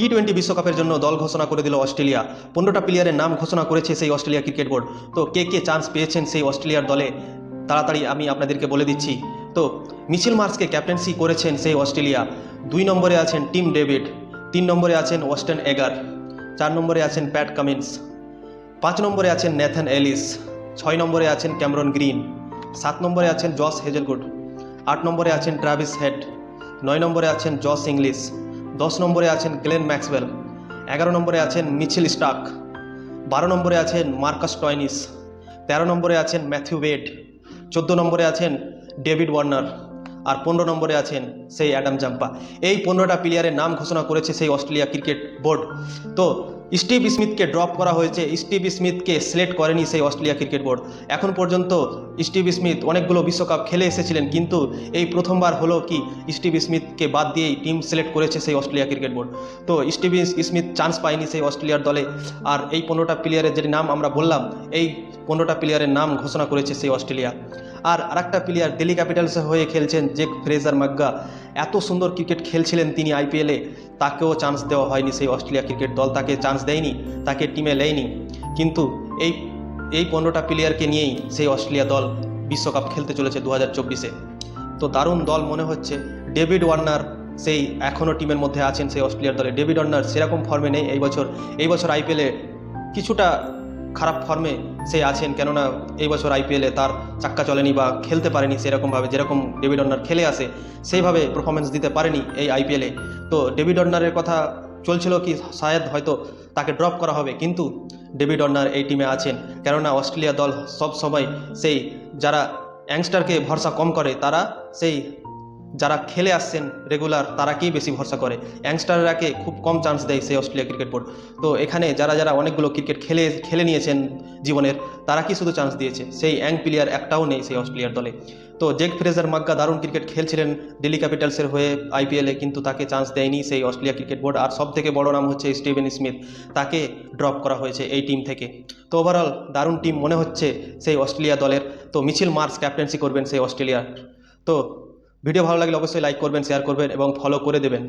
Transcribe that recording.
T twenty বিশ্বকাপের জন্য দল ঘোষণা করে দিল অস্ট্রেলিয়া। পনেরোটা প্লেয়ারের নাম ঘোষণা করেছে সেই অস্ট্রেলিয়া ক্রিকেট বোর্ড। তো কে কে চান্স পেয়েছেন সেই অস্ট্রেলিয়ার দলে? তাড়াতাড়ি আমি আপনাদেরকে বলে দিচ্ছি। তো মিছিল মার্সকে ক্যাপ্টেন্সি করেছেন সেই অস্ট্রেলিয়া। দুই নম্বরে আছেন টিম ডেভিড, তিন নম্বরে আছেন ওয়েস্টার্ন এগার, চার নম্বরে আছেন প্যাট কামিন্স, পাঁচ নম্বরে আছেন ন্যাথান এলিস, ছয় নম্বরে আছেন ক্যামরন গ্রিন, সাত নম্বরে আছেন জস হেজেলগুড, আট নম্বরে আছেন ট্রাভিস হেড, নয় নম্বরে আছেন জস ইংলিশ দশ নম্বরে আছেন গ্লেন ম্যাক্সওয়েল, এগারো নম্বরে আছেন মিছিল স্টাক বারো নম্বরে আছেন মার্কাস টয়নিস তেরো নম্বরে আছেন ম্যাথিউ ওয়েড চোদ্দ নম্বরে আছেন ডেভিড ওয়ার্নার আর পনেরো নম্বরে আছেন সেই অ্যাডাম জাম্পা। এই পনেরোটা প্লেয়ারের নাম ঘোষণা করেছে সেই অস্ট্রেলিয়া ক্রিকেট বোর্ড। তো স্টিভ স্মিথকে ড্রপ করা হয়েছে। স্টিভ স্মিথকে সিলেক্ট করেনি সেই অস্ট্রেলিয়া ক্রিকেট বোর্ড। এখন পর্যন্ত স্টিভ স্মিথ অনেকগুলো বিশ্বকাপ খেলে এসেছিলেন, কিন্তু এই প্রথমবার হলো কি স্টিভ স্মিথকে বাদ দিয়েই টিম সিলেক্ট করেছে সেই অস্ট্রেলিয়া ক্রিকেট বোর্ড। তো স্টিভ স্মিথ চান্স পায়নি সেই অস্ট্রেলিয়ার দলে। আর এই পনেরোটা প্লেয়ারের যে নাম আমরা বললাম, এই পনেরোটা প্লেয়ারের নাম ঘোষণা করেছে সেই অস্ট্রেলিয়া। আর আরেকটা প্লেয়ার দিল্লি ক্যাপিটালসে হয়ে খেলছেন জেক ফ্রেজার মাগ্গা এত সুন্দর ক্রিকেট খেলছিলেন তিনি আইপিএলে তাকেও চান্স দেওয়া হয়নি সেই অস্ট্রেলিয়া ক্রিকেট দল। তাকে চান্স দেয়নি, তাকে টিমে নেয়নি কিন্তু এই এই পনেরোটা প্লেয়ারকে নিয়েই সেই অস্ট্রেলিয়া দল বিশ্বকাপ খেলতে চলেছে দু হাজার চব্বিশে। তো দারুণ দল মনে হচ্ছে। ডেভিড ওয়ার্নার সেই এখনও টিমের মধ্যে আছেন সেই অস্ট্রেলিয়ার দলে। ডেভিড ওয়ার্নার সেরকম ফর্মে নেই। এই বছর এই বছর আইপিএলে কিছুটা খারাপ ফর্মে সে আছেন। কেননা এই বছর আইপিএলে তার চাক্কা চলেনি বা খেলতে পারেনি সেরকমভাবে, যেরকম ডেভিড অর্নার খেলে আসে সেইভাবে পারফরমেন্স দিতে পারেনি এই আইপিএলে তো ডেভিড অর্নারের কথা চলছিল কি, শায়দ হয়তো তাকে ড্রপ করা হবে, কিন্তু ডেভিড অর্নার এই টিমে আছেন। কেননা অস্ট্রেলিয়া দল সব সময় সেই যারা ইয়াংস্টারকে ভরসা কম করে, তারা সেই যারা খেলে আসছেন রেগুলার তারাকেই বেশি ভরসা করে? ইয়াংস্টাররাকে খুব কম চান্স দেয় সেই অস্ট্রেলিয়া ক্রিকেট বোর্ড তো এখানে যারা যারা অনেকগুলো ক্রিকেট খেলে খেলে নিয়েছেন জীবনের, তারা কি শুধু চান্স দিয়েছে? সেই অ্যাং প্লেয়ার একটাও নেই সেই অস্ট্রেলিয়ার দলে। তো জেক ফ্রেজার মাগ্গা দারুণ ক্রিকেট খেলছিলেন দিল্লি ক্যাপিটালসের হয়ে আইপিএলে কিন্তু তাকে চান্স দেয়নি সেই অস্ট্রেলিয়া ক্রিকেট বোর্ড আর সব থেকে বড় নাম হচ্ছে স্টিভেন স্মিথ তাকে ড্রপ করা হয়েছে এই টিম থেকে। তো ওভারঅল দারুণ টিম মনে হচ্ছে সেই অস্ট্রেলিয়া দলের। তো মিছিল মার্স ক্যাপ্টেন্সি করবেন সেই অস্ট্রেলিয়ার তো ভিডিও ভালো লাগলে অবশ্যই লাইক করবেন শেয়ার করবেন এবং ফলো করে দেবেন।